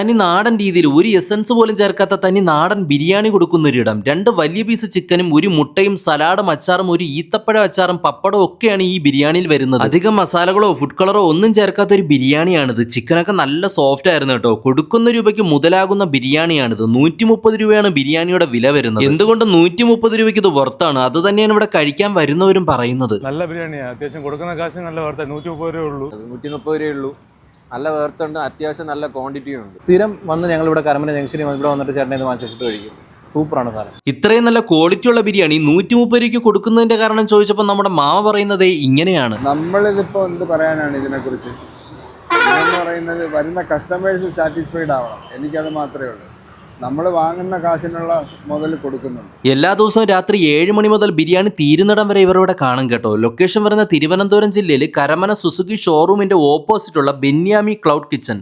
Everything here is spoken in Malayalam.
തനി നാടൻ രീതിയിൽ ഒരു എസൻസ് പോലും ചേർക്കാത്ത തനി നാടൻ ബിരിയാണി കൊടുക്കുന്ന ഒരിടം രണ്ട് വലിയ പീസ് ചിക്കനും ഒരു മുട്ടയും സലാഡും അച്ചാറും ഒരു ഈത്തപ്പഴം അച്ചാറും പപ്പടവും ഒക്കെയാണ് ഈ ബിരിയാണിയിൽ വരുന്നത്. അധികം മസാലകളോ ഫുഡ് കളറോ ഒന്നും ചേർക്കാത്ത ഒരു ബിരിയാണിയാണിത്. ചിക്കനൊക്കെ നല്ല സോഫ്റ്റ് ആയിരുന്നു കേട്ടോ. കൊടുക്കുന്ന രൂപയ്ക്ക് മുതലാകുന്ന ബിരിയാണിയാണിത്. നൂറ്റി മുപ്പത് രൂപയാണ് ബിരിയാണിയുടെ വില വരുന്നത്. എന്തുകൊണ്ട് നൂറ്റി മുപ്പത് രൂപയ്ക്ക് ഇത് വർത്താണ് അത് തന്നെയാണ് ഇവിടെ കഴിക്കാൻ വരുന്നവരും പറയുന്നത്. നല്ല ബിരിയാണിയാണ് അത്യാവശ്യം കൊടുക്കുന്ന കാശ് നല്ല വാർത്ത. നൂറ്റി മുപ്പത് രൂപ ഉള്ളൂ. നൂറ്റി മുപ്പത് രൂപയേ ഉള്ളൂ. നല്ല വേർത്തുണ്ട് അത്യാവശ്യം നല്ല ക്വാണ്ടിറ്റിയും ഉണ്ട്. സ്ഥിരം വന്ന് ഞങ്ങൾ ഇവിടെ കരമന ജംഗ്ഷനിൽ ഇവിടെ വന്നിട്ട് ചേട്ടനെ ഇത് വാങ്ങിച്ച ഫുഡ് കഴിക്കും. സൂപ്പറാണ് സാധനം. ഇത്രയും നല്ല ക്വാളിറ്റി ഉള്ള ബിരിയാണി നൂറ്റി മുപ്പത് രൂപയ്ക്ക് കൊടുക്കുന്നതിന്റെ കാരണം ചോദിച്ചപ്പോൾ നമ്മുടെ മാമ പറയുന്നത് ഇങ്ങനെയാണ്. നമ്മളിതിപ്പോൾ എന്ത് പറയാനാണ് ഇതിനെക്കുറിച്ച്? കുറിച്ച് പറയുന്നത് വരുന്ന കസ്റ്റമേഴ്സ് സാറ്റിസ്ഫൈഡ് ആവണം. എനിക്കത് മാത്രമേ ഉള്ളൂ. നമ്മൾ വാങ്ങുന്ന കാശിനുള്ള മുതൽ കൊടുക്കുന്നുണ്ട്. എല്ലാ ദിവസവും രാത്രി ഏഴ് മണി മുതൽ ബിരിയാണി തീരുന്നിടം വരെ ഇവരിവിടെ കാണും കേട്ടോ. ലൊക്കേഷൻ വരുന്ന തിരുവനന്തപുരം ജില്ലയിൽ കരമന സുസുക്കി ഷോറൂമിന്റെ ഓപ്പോസിറ്റുള്ള ബെന്യാമി ക്ലൗഡ് കിച്ചൺ